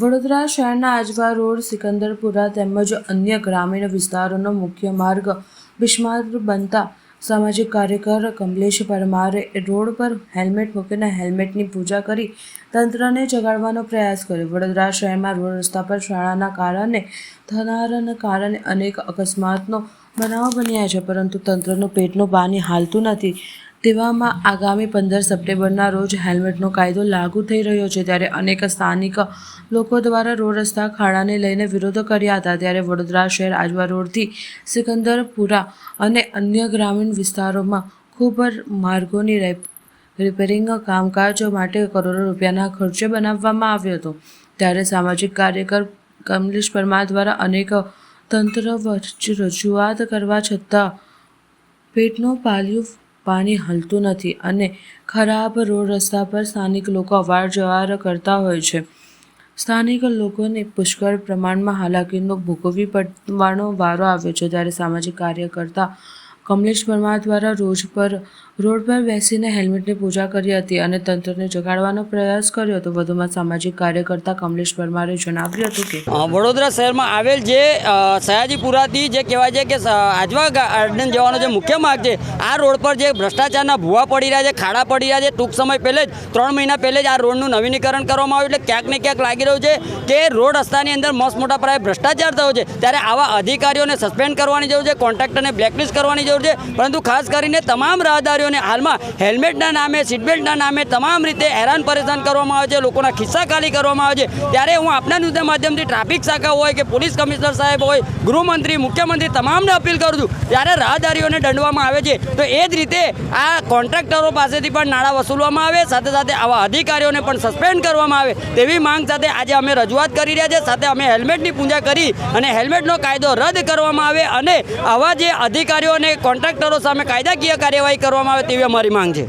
વડોદરા શહેરના આજવા રોડ, સિકંદરપુરા તેમજ અન્ય ગ્રામીણ વિસ્તારોનો મુખ્ય માર્ગ બિસ્માર બનતા સામાજિક કાર્યકર કમલેશ પરમારે રોડ પર હેલ્મેટ મૂકીને હેલ્મેટની પૂજા કરી તંત્રને જગાડવાનો પ્રયાસ કર્યો. વડોદરા શહેરમાં રોડ રસ્તા પર શાળાના કારણે થનારાના કારણે અનેક અકસ્માતનો બનાવ બન્યા છે, પરંતુ તંત્રનું પેટનું પાણી હાલતું નથી. તેવામાં આગામી પંદર સપ્ટેમ્બરના રોજ હેલ્મેટનો કાયદો લાગુ થઈ રહ્યો છે. ત્યારે અનેક સ્થાનિક લોકો દ્વારા રોડ રસ્તા ખાડાને લઈને વિરોધ કર્યા હતા. ત્યારે વડોદરા શહેર આજવા રોડથી સિકંદરપુરા અને અન્ય ગ્રામીણ વિસ્તારોમાં ખૂબ માર્ગોની રેપ, રિપેરિંગ કામકાજ માટે કરોડો રૂપિયાના ખર્ચે બનાવવામાં આવ્યો હતો. ત્યારે સામાજિક કાર્યકર કમલેશ પરમાર દ્વારા અનેક તંત્ર રજૂઆત કરવા છતાં પેટનું પાલ્યું પાણી હલતું નથી અને ખરાબ રોડ રસ્તા પર સ્થાનિક લોકો અવાર જવાર કરતા હોય છે. સ્થાનિક લોકોને પુષ્કળ પ્રમાણમાં હાલાકીનો ભોગવવી પડવાનો વારો આવ્યો છે. ત્યારે સામાજિક કાર્યકર્તા કમલેશ પરમાર દ્વારા રોજ પર રોડ પર બેસીને હેલ્મેટની પૂજા કરી હતી અને તંત્રને જગાડવાનો પ્રયાસ કર્યો હતો. વધુમાં સામાજિક કાર્યકર્તા કમલેશ પરમારે જણાવ્યું હતું કે વડોદરા શહેરમાં આવેલ જે સયાજીપુરાથી જે કહેવાય છે કે આજવા ગાર્ડન જવાનો જે મુખ્ય માર્ગ છે, આ રોડ પર જે ભ્રષ્ટાચારના ભૂવા પડી રહ્યા છે, ખાડા પડી રહ્યા છે, ટૂંક સમય પહેલે જ, ત્રણ મહિના પહેલે જ આ રોડનું નવીનીકરણ કરવામાં આવ્યું. એટલે ક્યાંક ને ક્યાંક લાગી રહ્યું છે કે રોડ રસ્તાની અંદર મસ્ત મોટા પ્રાય ભ્રષ્ટાચાર થયો છે. ત્યારે આવા અધિકારીઓને સસ્પેન્ડ કરવાની જરૂર છે, કોન્ટ્રાક્ટરને બ્લેકલિસ્ટ કરવાની જરૂર છે. પરંતુ ખાસ કરીને તમામ રાહદારીઓને હાલમાં હેલ્મેટના નામે, સીટબેલ્ટના નામે તમામ રીતે હેરાન પરેશાન કરવામાં આવે છે, લોકોના ખિસ્સા ખાલી કરવામાં આવે છે. ત્યારે હું આપના ન્યૂઝના માધ્યમથી ટ્રાફિક શાખા હોય કે પોલીસ કમિશનર સાહેબ હોય, ગૃહમંત્રી, મુખ્યમંત્રી તમામને અપીલ કરું છું. ત્યારે રાહદારીઓને દંડવામાં આવે છે. તો એ જ રીતે આ કોન્ટ્રાક્ટરો પાસેથી પણ નાણાં વસૂલવામાં આવે, સાથે સાથે આવા અધિકારીઓને પણ સસ્પેન્ડ કરવામાં આવે તેવી માંગ સાથે આજે અમે રજૂઆત કરી રહ્યા છે. સાથે અમે હેલ્મેટની પૂજા કરી અને હેલ્મેટનો કાયદો રદ કરવામાં આવે અને આવા જે અધિકારીઓ અને કોન્ટ્રાક્ટરો સામે કાયદાકીય કાર્યવાહી કરવામાં આવે તેવી અમારી માંગ છે.